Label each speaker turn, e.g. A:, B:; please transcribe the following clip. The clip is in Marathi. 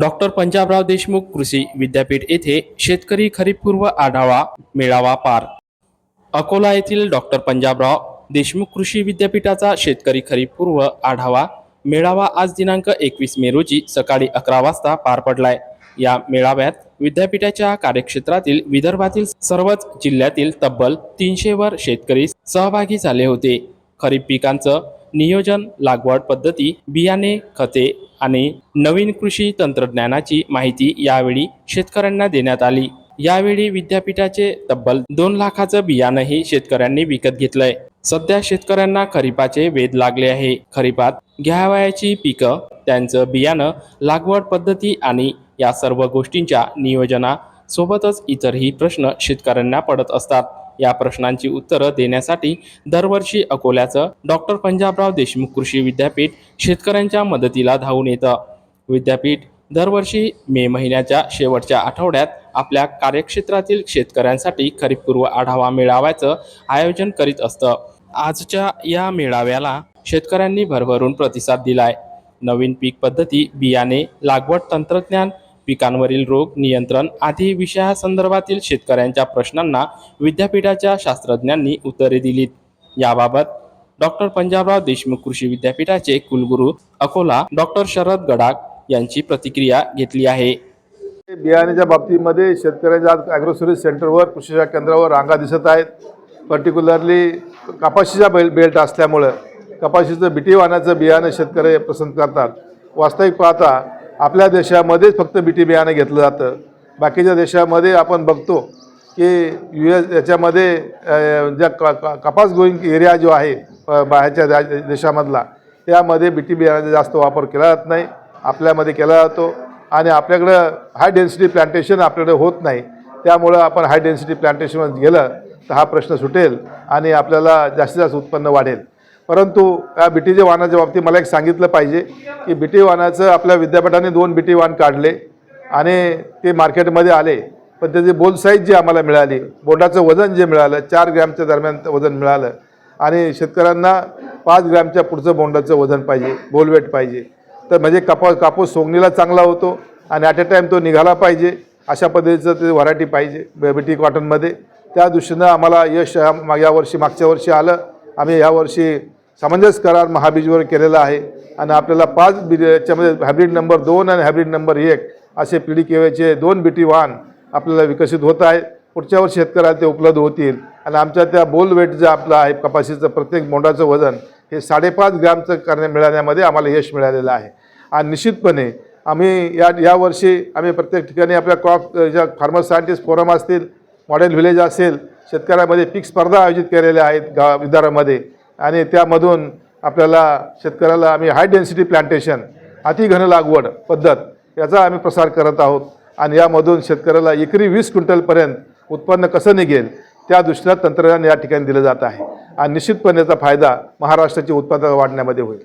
A: डॉक्टर पंजाबराव देशमुख कृषी विद्यापीठ येथे शेतकरी खरीपपूर्व आढावा मेळावा पार. अकोला येथील डॉक्टर पंजाबराव देशमुख कृषी विद्यापीठाचा शेतकरी खरीपपूर्व आढावा मेळावा आज दिनांक एकवीस मे रोजी सकाळी अकरा वाजता पार पडलाय. या मेळाव्यात विद्यापीठाच्या कार्यक्षेत्रातील विदर्भातील सर्वच जिल्ह्यातील तब्बल तीनशेवर शेतकरी सहभागी झाले होते. खरीप पिकांचं नियोजन लागवड पद्धती बियाणे खते आणि नवीन कृषी तंत्रज्ञानाची माहिती यावेळी शेतकऱ्यांना देण्यात आली. यावेळी विद्यापीठाचे तब्बल दोन लाखाचं बियाणंही शेतकऱ्यांनी विकत घेतलंय. सध्या शेतकऱ्यांना खरीपाचे वेध लागले आहे. खरीपात घ्यावयाची पिकं त्यांचं बियाणं लागवड पद्धती आणि या सर्व गोष्टींच्या नियोजना सोबतच इतरही प्रश्न शेतकऱ्यांना पडत असतात. या प्रश्नांची उत्तरं देण्यासाठी दरवर्षी अकोल्याचं डॉक्टर पंजाबराव देशमुख कृषी विद्यापीठ शेतकऱ्यांच्या मदतीला धावून येतं. विद्यापीठ दरवर्षी मे महिन्याच्या शेवटच्या आठवड्यात आपल्या कार्यक्षेत्रातील शेतकऱ्यांसाठी खरीपपूर्व आढावा मेळाव्याचं आयोजन करीत असतं. आजच्या या मेळाव्याला शेतकऱ्यांनी भरभरून प्रतिसाद दिलाय. नवीन पीक पद्धती बियाणे लागवड तंत्रज्ञान पिकांवरील रोग नियंत्रण आदी विषयासंदर्भातील शेतकऱ्यांच्या प्रश्नांना विद्यापीठाच्या शास्त्रज्ञांनी उत्तरे दिलीत. याबाबत डॉक्टर पंजाबराव देशमुख कृषी विद्यापीठाचे कुलगुरू अकोला डॉक्टर शरद गडाख यांची प्रतिक्रिया घेतली आहे.
B: बियाण्याच्या बाबतीमध्ये शेतकऱ्यांच्या आज ॲग्रोसर्व्हिस सेंटरवर कृषी केंद्रावर रांगा दिसत आहेत. पर्टिक्युलरली कपाशीचा बेल बेल्ट असल्यामुळं कपाशीचं बिटी वाहनाचं बियाणं शेतकरी पसंत करतात. वास्तविक पाहता आपल्या देशामध्येच फक्त बिटी बियाणं घेतलं जातं. बाकीच्या देशामध्ये आपण बघतो की यू एस याच्यामध्ये ज्या क कपास गोईंग एरिया जो आहे बाहेरच्या राज- देशामधला त्यामध्ये बिटी बियाण्याचा जास्त वापर केला जात नाही आपल्यामध्ये केला जातो. आणि आपल्याकडं हाय डेन्सिटी प्लांटेशन आपल्याकडे होत नाही. त्यामुळं आपण हाय डेन्सिटी प्लांटेशनवर गेलं तर हा प्रश्न सुटेल आणि आपल्याला जास्तीत जास्त उत्पन्न वाढेल. परंतु या बिटीचे वाहनाच्या बाबतीत मला एक सांगितलं पाहिजे की बिटी वाहनाचं आपल्या विद्यापीठाने दोन बिटी वाहन काढले आणि ते मार्केटमध्ये आले. पण त्याची बोल साईज जी आम्हाला मिळाली बोंडाचं वजन जे मिळालं चार ग्रॅमच्या दरम्यान वजन मिळालं आणि शेतकऱ्यांना पाच ग्रॅमच्या पुढचं बोंडाचं वजन पाहिजे बोलवेट पाहिजे. तर म्हणजे कपा कापूस सोंगणीला चांगला होतो आणि ॲट अ टाईम तो निघाला पाहिजे. अशा पद्धतीचं ते व्हरायटी पाहिजे बी टी कॉटनमध्ये त्या दृष्टीनं आम्हाला यश या मा- यावर्षी मागच्या वर्षी आलं. आम्ही यावर्षी सामंजस्य करार महाबीजवर केलेला आहे आणि आपल्याला पाच बी याच्यामध्ये हायब्रिड नंबर दोन आणि हायब्रिड नंबर एक असे पी डी केवायचे दोन बिटी वाहन आपल्याला विकसित होत आहे. पुढच्या वर्षी शेतकऱ्याला ते उपलब्ध होतील. आणि आमच्या त्या बोल वेट जे आपलं आहे कपाशीचं प्रत्येक मोंडाचं वजन हे साडेपाच ग्रॅमचं करण्या मिळण्यामध्ये आम्हाला यश मिळालेलं आहे. आणि निश्चितपणे आम्ही या यावर्षी आम्ही प्रत्येक ठिकाणी आपल्या क्रॉप ज्या फार्मर सायंटिस्ट फोरम असतील मॉडेल व्हिलेज असेल शेतकऱ्यामध्ये पीक स्पर्धा आयोजित केलेल्या आहेत गा विदारामध्ये. आणि त्यामधून आपल्याला शेतकऱ्याला आम्ही हाय डेन्सिटी प्लांटेशन अतिघन लागवड पद्धत याचा आम्ही प्रसार करत आहोत. आणि यामधून शेतकऱ्याला एकरी वीस क्विंटलपर्यंत उत्पन्न कसं निघेल त्या दृष्टीनं तंत्रज्ञान या ठिकाणी दिलं जात आहे. आणि निश्चितपणे याचा फायदा महाराष्ट्राची उत्पादन वाढण्यामध्ये होईल.